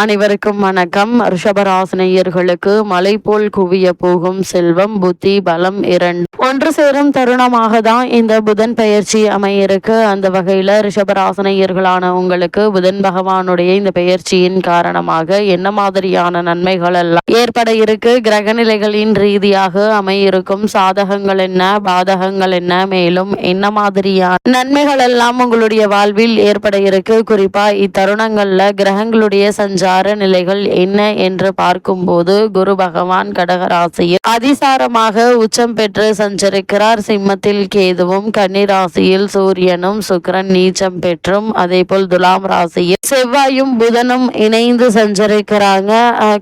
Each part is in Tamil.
அனைவருக்கும் வணக்கம். ரிஷபராசினியர்களுக்கு மலை போல் குவிய போகும் செல்வம் புத்தி பலம் இரண்டு. ஒன்று சேரும் தருணமாக தான் இந்த புதன் பெயர்ச்சி அமையிருக்கு. அந்த வகையில ரிஷபராசனையர்களான உங்களுக்கு புதன் பகவானுடைய இந்த பெயர்ச்சியின் காரணமாக என்ன மாதிரியான நன்மைகள் எல்லாம் ஏற்பட இருக்கு? கிரகநிலைகளின் ரீதியாக அமையிருக்கும் சாதகங்கள் என்ன? பாதகங்கள் என்ன? மேலும் என்ன மாதிரியான நன்மைகள் எல்லாம் உங்களுடைய வாழ்வில் ஏற்பட இருக்கு? குறிப்பா இத்தருணங்கள்ல கிரகங்களுடைய அதிசார நிலைகள் என்ன என்று பார்க்கும்போது குரு பகவான் கடகராசியில் அதிசாரமாக உச்சம் பெற்று சஞ்சரிக்கிறார். சிம்மத்தில் கேதுவும் கன்னி ராசியில் சூரியனும் சுக்கிரன் நீச்சம் பெற்றும் அதே போல் துலாம் ராசியில் செவ்வாயும் புதனும் இணைந்து சஞ்சரிக்கிறாங்க.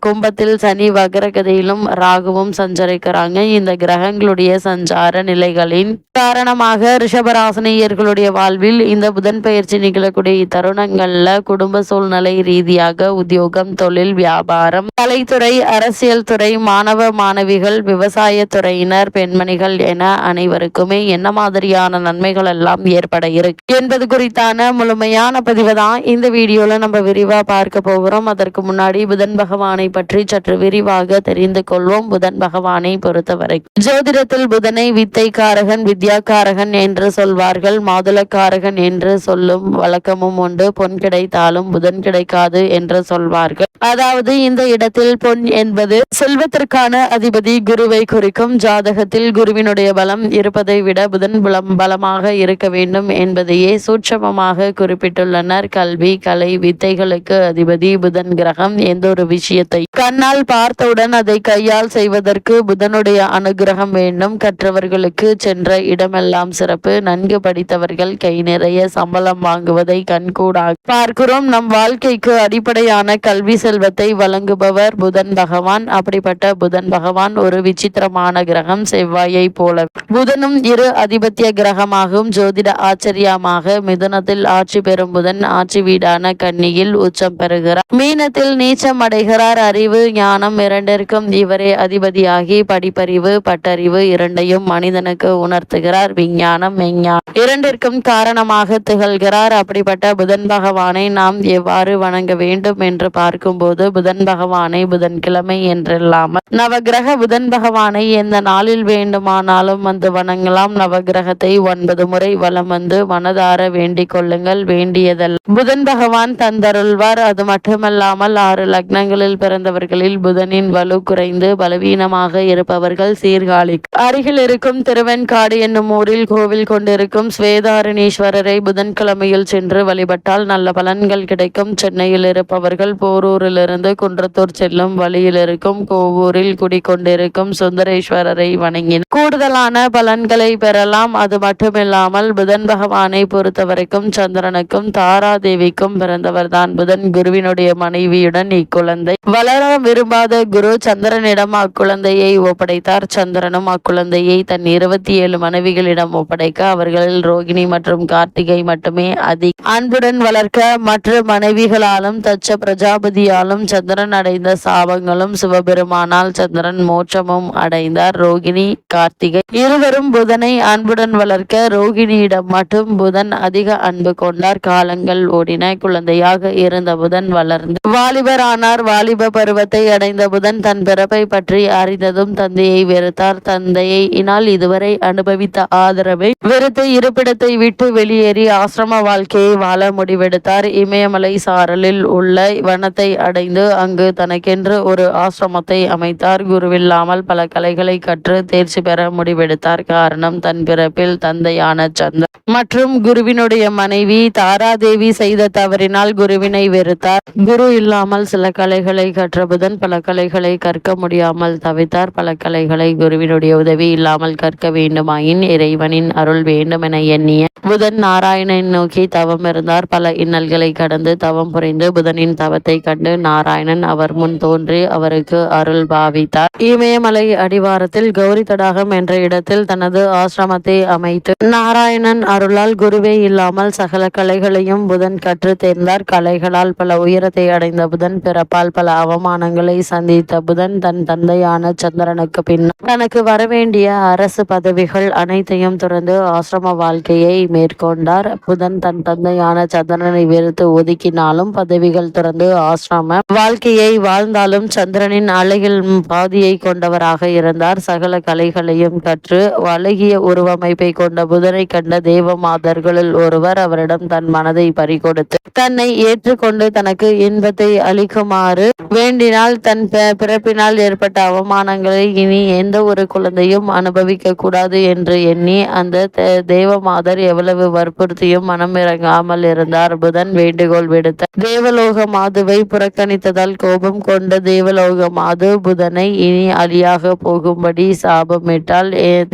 கும்பத்தில் சனி வக்ரகதியிலும் ராகுவும் சஞ்சரிக்கிறாங்க. இந்த கிரகங்களுடைய சஞ்சார நிலைகளின் காரணமாக ரிஷபராசனியர்களுடைய வாழ்வில் இந்த புதன் பயிற்சி நிகழக்கூடிய இத்தருணங்கள்ல குடும்ப சூழ்நிலை ரீதியாக உத்தியோகம் தொழில் வியாபாரம் கலைத்துறை அரசியல் துறை மாணவ மாணவிகள் விவசாய துறையினர் பெண்மணிகள் என அனைவருக்குமே என்ன மாதிரியான நன்மைகள் எல்லாம் ஏற்பட இருக்கு என்பது குறித்தான முழுமையான பதிவு தான் இந்த வீடியோல நம்ம விரிவா பார்க்க போகிறோம். அதற்கு முன்னாடி புதன் பகவானை பற்றி சற்று விரிவாக தெரிந்து கொள்வோம். புதன் பகவானை பொறுத்தவரை ஜோதிடத்தில் புதனை வித்தைக்காரகன் வித்யாக்காரகன் என்று சொல்வார்கள். மாதுளக்காரகன் என்று சொல்லும் வழக்கமும் உண்டு. பொன் கிடைத்தாலும் புதன் கிடைக்காது என்று சொல்வார்கள். அதாவது இந்த இடத்தில் பொன் என்பது செல்வத்திற்கான அதிபதி குருவை குறிக்கும் ஜாதகத்தில் குருவினுடைய பலம் இருப்பதை விட புதன் புலம் பலமாக இருக்க வேண்டும் என்பதையே சூட்சமமாக குறிப்பிட்டுள்ளனர். கல்வி கலை வித்தைகளுக்கு அதிபதி புதன் கிரகம் எந்த ஒரு விஷயத்தை கண்ணால் பார்த்தவுடன் அதை கையால் செய்வதற்கு புதனுடைய அனுகிரகம் வேண்டும். கற்றவர்களுக்கு சென்ற இடமெல்லாம் சிறப்பு. நன்கு படித்தவர்கள் கை நிறைய சம்பளம் வாங்குவதை கண்கூடாக பார்க்கிறோம். நம் வாழ்க்கைக்கு அடிப்படையான கல்வி செல்வத்தை வழங்குபவர் புதன் பகவான். அப்படிப்பட்ட புதன் பகவான் ஒரு விசித்திரமான கிரகம் செவ்வாயை போல. புதனும் இரு அதிபத்திய கிரகமாகும் ஜோதிட ஆச்சரியமாக மிதுனத்தில் ஆட்சி பெறும் புதன் ஆட்சி வீடான கன்னியில் உச்சம் பெறுகிறார். மீனத்தில் நீச்சம் அடைகிறார். அறிவு ஞானம் இரண்டிற்கும் இவரே அதிபதியாகி படிப்பறிவு பட்டறிவு இரண்டையும் மனிதனுக்கு உணர்த்துகிறார். விஞ்ஞானம் மெஞ்ஞானம் இரண்டிற்கும் காரணமாக திகழ்கிறார். அப்படிப்பட்ட புதன் பகவானை நாம் எவ்வாறு வணங்க வேண்டும் என்று பார்க்கும்போது புதன் பகவானை புதன்கிழமை என்றில்லாமல் நவகிரக புதன் பகவானை எந்த நாளில் வேண்டுமானாலும் வந்து வணங்கலாம். நவகிரகத்தை ஒன்பது முறை வலம் வந்து மனதார வேண்டிக் கொள்ளுங்கள். வேண்டியதல்ல புதன் பகவான் தந்தருள்வார். அது மட்டுமல்லாமல் ஆறு லக்னங்களில் பிறந்தவர்களில் புதனின் வலு குறைந்து பலவீனமாக இருப்பவர்கள் சீர்காழி அருகில் இருக்கும் திருவெண்காடு என்னும் ஊரில் கோவில் கொண்டிருக்கும் ஸ்வேதாரணீஸ்வரரை புதன்கிழமையில் சென்று வழிபட்டால் நல்ல பலன்கள் கிடைக்கும். சென்னையில் இருப்பவர்கள் போரூரிலிருந்து குன்றத்தூர் செல்லும் வழியில் இருக்கும் கோவூரில் குடிக்கொண்டிருக்கும் சுந்தரேஸ்வரரை வணங்கின கூடுதலான பலன்களை பெறலாம். அது மட்டுமில்லாமல் புதன் பகவானை பொறுத்தவரைக்கும் சந்திரனுக்கும் தாராதேவிக்கும் பிறந்தவர்தான். புதன் குருவினுடைய மனைவியுடன் இக்குழந்தை. வளர விரும்பாத குரு சந்திரனிடம் அக்குழந்தையை ஒப்படைத்தார். சந்திரனும் அக்குழந்தையை தன் இருபத்தி ஏழு மனைவிகளிடம் ஒப்படைக்க அவர்களில் ரோகிணி மற்றும் கார்த்திகை மட்டுமே அதிக அன்புடன் வளர்க்க மற்ற மனைவிகளாலும் தச்ச பிரஜாபதியாலும் சந்திரன் அடைந்த சாபங்களும் சிவபெருமானால் சந்திரன் மோட்சமும் அடைந்தார். ரோகிணி கார்த்திகை இருவரும் புதனை அன்புடன் வளர்க்க ரோகிணியிடம் மட்டும் புதன் அதிக அன்பு கொண்டார். காலங்கள் ஓடின. குழந்தையாக இருந்த புதன் வளர்ந்து வாலிபரானார். வாலிப பருவத்தை அடைந்த புதன் தன் பிறப்பை பற்றி அறிந்ததும் தந்தையை வெறுத்தார். தந்தையை இனால் இதுவரை அனுபவித்த ஆதரவை வெறுத்து இருப்பிடத்தை விட்டு வெளியேறி ஆசிரம வாழ்க்கையை வாழ முடிவெடுத்தார். இமயமலை சாரலில் உள்ள வனத்தை அடைந்து அங்கு தனக்கென்று ஒரு ஆசிரமத்தை அமைத்தார். குருவில்லாமல் பல கலைகளை கற்று தேர்ச்சி பெற முடிவெடுத்தார். காரணம் தன் பிறப்பில் தந்தையான சந்தர் மற்றும் குருவினுடைய மனைவி தாராதேவி செய்த தவறினால் குருவினை வெறுத்தார். குரு இல்லாமல் சில கலைகளை கற்ற புதன் பல கலைகளை கற்க முடியாமல் தவித்தார். பல கலைகளை குருவினுடைய உதவி இல்லாமல் கற்க வேண்டுமாயின் இறைவனின் அருள் வேண்டும் என எண்ணிய புதன் நாராயணன் நோக்கி தவம் இருந்தார். பல இன்னல்களை கடந்து தவம் புரிந்து புதனின் தவத்தை கண்டு நாராயணன் அவர் முன் தோன்றி அவருக்கு அருள் பாவித்தார். இமயமலை அடிவாரத்தில் கௌரி தடாகம் என்ற இடத்தில் தனது ஆசிரமத்தை அமைத்து நாராயணன் அருளால் குருவே இல்லாமல் சகல கலைகளையும் புதன் கற்று தேர்ந்தார். கலைகளால் பல உயரத்தை அடைந்த புதன் பிறப்பால் பல அவமானங்களை சந்தித்த புதன் தன் தந்தையான சந்திரனுக்கு பின்னர் தனக்கு வரவேண்டிய அரசு பதவிகள் அனைத்தையும் துறந்து ஆசிரம வாழ்க்கையை மேற்கொண்டார். புதன் தன் தந்தையான சந்திரனை வெறுத்து ஒதுக்கினாலும் பதவிகள் துறந்து கொண்டு ஆசிரம வாழ்க்கையை வாழ்ந்தாலும் சந்திரனின் அழகில் பாதியை கொண்டவராக இருந்தார். சகல கலைகளையும் கற்று அழகிய உருவமைப்பை கொண்ட புதனை கண்ட தேவ மாதர்களில் ஒருவர் அவரிடம் தன் மனதை பறிகொடுத்து தன்னை ஏற்றுக்கொண்டு தனக்கு இன்பத்தை அளிக்குமாறு வேண்டினால் தன் பிறப்பினால் ஏற்பட்ட அவமானங்களை இனி எந்த ஒரு குழந்தையும் அனுபவிக்க கூடாது என்று எண்ணி அந்த தே- தேவமாதர் எவ்வளவு வற்புறுத்தியும் மனம் இறங்காமல் இருந்தார். புதன் வேண்டுகோள் விடுத்த தேவலோக மாதுவை புறக்கணித்ததால் கோபம் கொண்ட தேவலோக மாது புதனை இனி அழியாக போகும்படி சாபமிட்டால்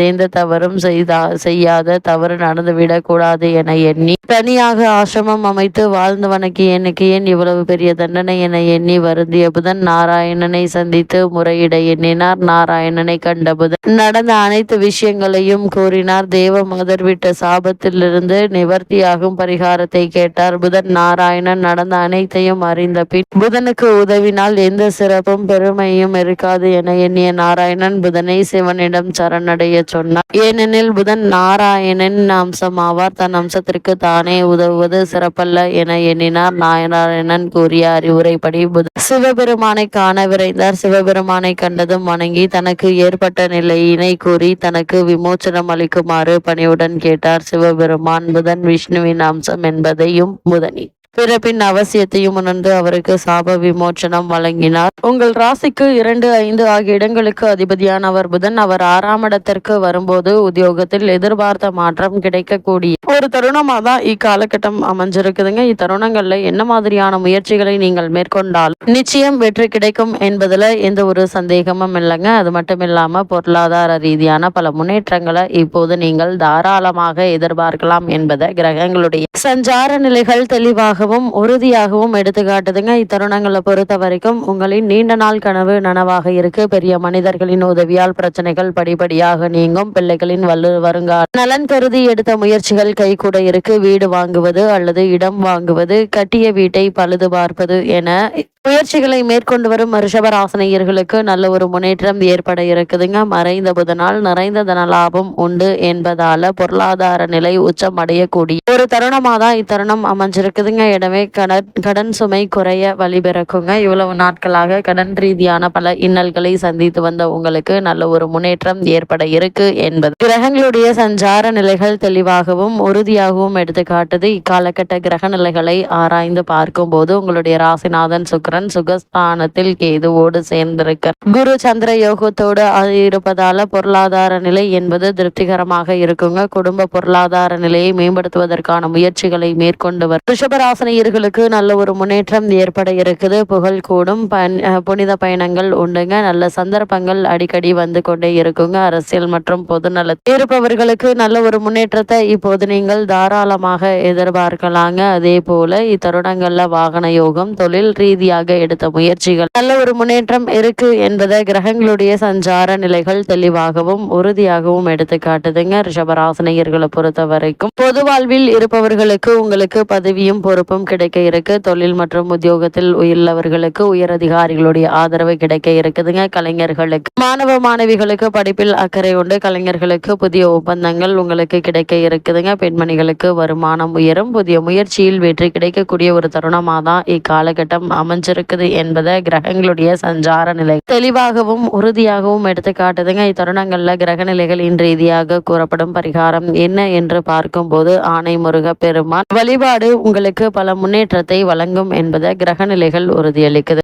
எந்த தவறும் செய்தா செய்யாத தவறு நடந்துவிடக்கூடாது என எண்ணி தனியாக ஆசிரமம் அமைத்து வாழ்ந்தவனுக்கு எனக்கு ஏன் இவ்வளவு பெரிய தண்டனை என எண்ணி வருந்திய புதன் நாராயணனை சந்தித்து முறையிட எண்ணினார். நாராயணனை கண்ட புதன் நடந்த அனைத்து விஷயங்களையும் கூறினார். தேவ மாதர் விட்ட சாபத்திலிருந்து நிவர்த்தியாகும் பரிகாரத்தை கேட்டார். புதன் நாராயணன் நடந்த அனைத்தையும் அறிந்த பின் புதனுக்கு உதவினால் எந்த சிறப்பும் பெருமையும் இருக்காது என எண்ணிய நாராயணன் புதனை சிவனிடம் சரணடைய சொன்னார். ஏனெனில் புதன் நாராயணன் அம்சமாவார். தன் அம்சத்திற்கு தானே உதவுவது சிறப்பல்ல என எண்ணினார். நாராயணன் கூறிய அறிவுரைப்படி புதன் சிவபெருமானை காண விரைந்தார். சிவபெருமானை கண்டதும் வணங்கி தனக்கு ஏற்பட்ட நிலையினை கூறி தனக்கு விமோச்சனம் அளிக்குமாறு பணிவுடன் கேட்டார் சிவபெருமான். புதன் விஷ்ணுவின் அம்சம் என்பதையும் புதனி பிறப்பின் அவசியத்தையும் உணர்ந்து அவருக்கு சாப விமோச்சனம் வழங்கினார். உங்கள் ராசிக்கு இரண்டு ஐந்து ஆகிய இடங்களுக்கு அதிபதியானவர் புதன். அவர் ஆறாம் இடத்திற்கு வரும்போது உத்தியோகத்தில் எதிர்பார்த்த மாற்றம் கிடைக்கக்கூடிய ஒரு தருணமா தான் இக்காலகட்டம் அமைஞ்சிருக்குதுங்க. இத்தருணங்கள்ல என்ன மாதிரியான முயற்சிகளை நீங்கள் மேற்கொண்டால் நிச்சயம் வெற்றி கிடைக்கும் என்பதுல எந்த ஒரு சந்தேகமும் இல்லைங்க. அது மட்டும் இல்லாம பொருளாதார ரீதியான பல முன்னேற்றங்களை இப்போது நீங்கள் தாராளமாக எதிர்பார்க்கலாம் என்பதை கிரகங்களுடைய சஞ்சார நிலைகள் தெளிவாக தெளிவாகவும் உறுதியாகவும் எடுத்துக்காட்டுதுங்க. இத்தருணங்களை பொறுத்த வரைக்கும் உங்களின் நீண்ட நாள் கனவு நனவாக இருக்கு. பெரிய மனிதர்களின் உதவியால் பிரச்சனைகள் படிப்படியாக நீங்கும். பிள்ளைகளின் வலு வருங்கால நலன் கருதி எடுத்த முயற்சிகள் கைகூட இருக்கு. வீடு வாங்குவது அல்லது இடம் வாங்குவது கட்டிய வீட்டை பழுது பார்ப்பது என முயற்சிகளை மேற்கொண்டு வரும் ரிஷபராசனையர்களுக்கு நல்ல ஒரு முன்னேற்றம் ஏற்பட இருக்குதுங்க. மறைந்த புதனால் நிறைந்த தனலாபம் உண்டு என்பதால பொருளாதார நிலை உச்சம் அடையக்கூடிய ஒரு தருணமா தான் இத்தருணம் அமைஞ்சிருக்குதுங்க. எனவே கடன் கடன் சுமை குறைய வழிபிறக்குங்க இவ்வளவு நாட்களாக கடன் ரீதியான பல இன்னல்களை சந்தித்து வந்த உங்களுக்கு நல்ல ஒரு முன்னேற்றம் ஏற்பட இருக்கு என்பது. கிரகங்களுடைய சஞ்சார நிலைகள் தெளிவாகவும் உறுதியாகவும் எடுத்துக்காட்டுது. இக்காலகட்ட கிரக நிலைகளை ஆராய்ந்து பார்க்கும்போது உங்களுடைய ராசிநாதன் சுக்கிரன் சுகஸ்தானத்தில் கேதுவோடு சேர்ந்திருக்க குரு சந்திர யோகத்தோடு இருப்பதால பொருளாதார நிலை என்பது திருப்திகரமாக இருக்குங்க. குடும்ப பொருளாதார நிலையை மேம்படுத்துவதற்கான முயற்சிகளை மேற்கொண்டு வரும் ரிஷபராசனியர்களுக்கு நல்ல ஒரு முன்னேற்றம் ஏற்பட இருக்குது. புகழ் கூடும். புனித பயணங்கள் உண்டுங்க. நல்ல சந்தர்ப்பங்கள் அடிக்கடி வந்து கொண்டே இருக்குங்க. அரசியல் மற்றும் பொதுநல இருப்பவர்களுக்கு நல்ல ஒரு முன்னேற்றத்தை இப்போது நீங்கள் தாராளமாக எதிர்பார்க்கலாங்க. அதே போல இத்தருணங்கள்ல வாகன யோகம் தொழில் ரீதியாக எடுத்த முயற்சிகள். நல்ல ஒரு முன்னேற்றம் இருக்கு என்பதை கிரகங்களுடைய சஞ்சார நிலைகள் தெளிவாகவும் உறுதியாகவும் எடுத்து காட்டுதுங்க ரிஷபராசனையர்களை பொறுத்த வரைக்கும் பொது வாழ்வில் இருப்பவர்களுக்கு உங்களுக்கு பதவியும் பொறுப்பும் கிடைக்க இருக்கு. தொழில் மற்றும் உத்தியோகத்தில் உள்ளவர்களுக்கு உயர் அதிகாரிகளுடைய ஆதரவு கிடைக்க இருக்குதுங்க. கலைஞர்களுக்கு மாணவ மாணவிகளுக்கு படிப்பில் அக்கறை உண்டு. கலைஞர்களுக்கு புதிய ஒப்பந்தங்கள் உங்களுக்கு கிடைக்க இருக்குதுங்க. பெண்மணிகளுக்கு வருமானம் உயரும். புதிய முயற்சியில் வெற்றி கிடைக்கக்கூடிய ஒரு தருணமாக தான் இக்காலகட்டம் அமைஞ்சிருக்குது என்பதை கிரகங்களுடைய சஞ்சார நிலை தெளிவாகவும் உறுதியாகவும் எடுத்து காட்டுதுங்க. இத்தருணங்கள்ல கிரக நிலைகளின் ரீதியாக கூறப்படும் பரிகாரம் என்ன என்று பார்க்கும்போது ஆணை முருக பெருமான் வழிபாடு உங்களுக்கு பல முன்னேற்றத்தை வழங்கும் என்பதை கிரக நிலைகள் உறுதியளிக்குது.